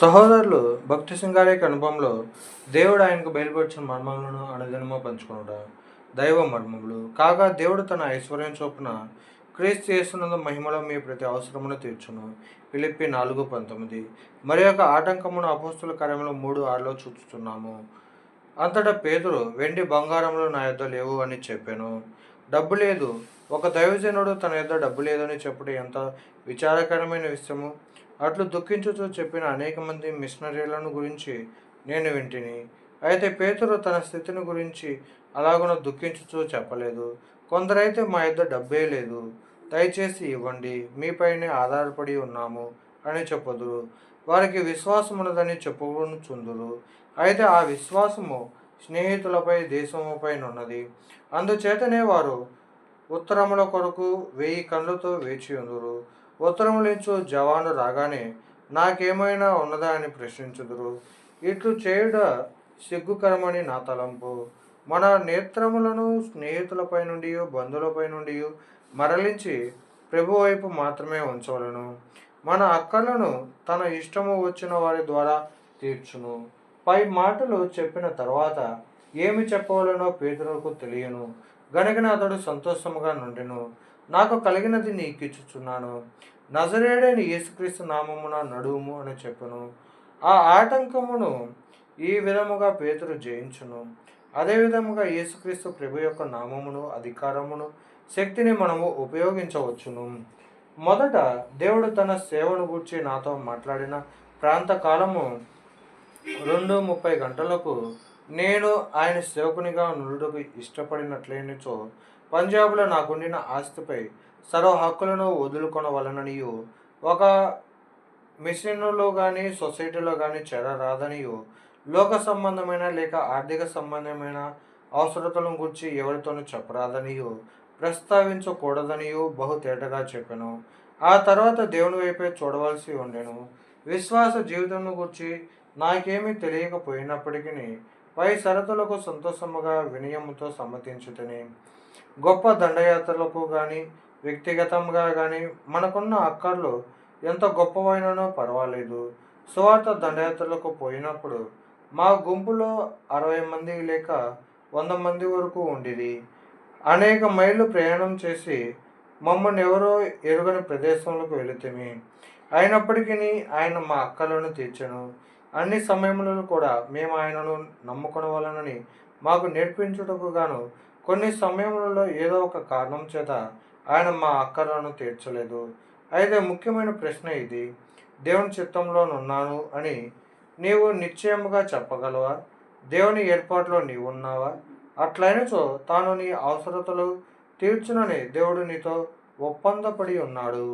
సహోదరులు భక్తి సింగారేక అనుభవంలో దేవుడు ఆయనకు బయలుపరిచిన మర్మములను అనుదినము పంచుకునుట దైవ మర్మములు. కాగా దేవుడు తన ఐశ్వర్యం చొప్పున క్రీస్తు చేస్తున్నందు మహిమలో మీ ప్రతి అవసరమును తీర్చును. పిలిపి నాలుగు పంతొమ్మిది. మరి యొక్క ఆటంకమును అపోస్తుల కార్యములు మూడు ఆరులో చూస్తున్నాము అంతటా పేదరు వెండి బంగారంలో నా యొద్ద లేవు అని చెప్పాను. డబ్బు లేదు. ఒక దైవజనుడు తన యొద్ద డబ్బు లేదని చెప్పుడు ఎంత విచారకరమైన విషయము? అట్లు దుఃఖించుతూ చెప్పిన అనేక మంది మిషనరీలను గురించి నేను వింటిని. అయితే పేతురు తన స్థితిని గురించి అలాగున దుఃఖించుతూ చెప్పలేదు. కొందరైతే మా యొద్ద డబ్బే లేదు. దయచేసి ఇవ్వండి మీపైనే ఆధారపడి ఉన్నాము అని చెప్పదురు. వారికి విశ్వాసం ఉన్నదని చెప్పుకొనుచుందురు. అయితే ఆ విశ్వాసము స్నేహితులపై దేశముపై ఉన్నది అందుచేతనే వారు ఉత్తరముల కొరకు వెయ్యి కళ్ళతో వేచి ఉందురు. ఉత్తరములించు జవాను రాగానే నాకేమైనా ఉన్నదా అని ప్రశ్నించుదురు. ఇట్లు చేయుట సిగ్గుకరమని నా తలంపు. మన నేత్రములను స్నేహితులపై నుండి బంధువులపై నుండి మరలించి ప్రభు వైపు మాత్రమే ఉంచవలను. మన అక్కలను తన ఇష్టము వచ్చిన వారి ద్వారా తీర్చును. పై మాటలు చెప్పిన తర్వాత ఏమి చెప్పవలనో పేదలకు తెలియను. గనుక సంతోషముగా నుండెను. నాకు కలిగినది నీకిచ్చుచున్నాను. నజరేడైన యేసుక్రీస్తు నామమున నడుము అని చెప్పును. ఆ ఆటంకమును ఈ విధముగా పేతురు జయించును. అదే విధముగా యేసుక్రీస్తు ప్రభు యొక్క నామమును అధికారమును శక్తిని మనము ఉపయోగించవచ్చును. మొదట దేవుడు తన సేవను గూర్చి నాతో మాట్లాడిన ప్రాంత కాలము రెండు ముప్పై గంటలకు నేను ఆయన సేవకునిగా నుడుకు ఇష్టపడినట్లేనిచో పంజాబ్లో నాకుండిన ఆస్తిపై సర్వ హక్కులను వదులుకొనవలననియు ఒక మిషన్లో కానీ సొసైటీలో కానీ చేరరాదనియు లోక సంబంధమైన లేక ఆర్థిక సంబంధమైన అవసరతలను గురించి ఎవరితోనూ చెప్పరాదనియు ప్రస్తావించకూడదనియు బహు తేటగా చెప్పాను. ఆ తర్వాత దేవుని వైపే చూడవలసి ఉండెను. విశ్వాస జీవితం గురించి నాకేమీ తెలియకపోయినప్పటికీ పై షరతులకు సంతోషముగా వినయముతో సమ్మతించుతని గొప్ప దండయాత్రలకు కానీ వ్యక్తిగతంగా కానీ మనకున్న అక్కర్లు ఎంత గొప్పవైననో పర్వాలేదు. సువార్త దండయాత్రలకు పోయినప్పుడు మా గుంపులో అరవై మంది లేక వంద మంది వరకు ఉండేది అనేక మైళ్ళు ప్రయాణం చేసి మమ్మల్ని ఎవరో ఎరుగని ప్రదేశంలోకి వెళితేమి. అయినప్పటికీ ఆయన మా అక్కలను తీర్చను. అన్ని సమయములలో కూడా మేము ఆయనను నమ్ముకొనవలనని మాకు నేర్పించుటకు గాను కొన్ని సమయములలో ఏదో ఒక కారణం చేత ఆయన మా అక్కలను తీర్చలేదు. అయితే ముఖ్యమైన ప్రశ్న ఇది దేవుని చిత్తంలోనున్నాను అని నీవు నిశ్చయముగా చెప్పగలవా? దేవుని ఏర్పాటులో నీవున్నావా అట్లయినచో తాను నీ అవసరతలు తీర్చునని దేవుడు నీతో ఒప్పందపడి ఉన్నాడు.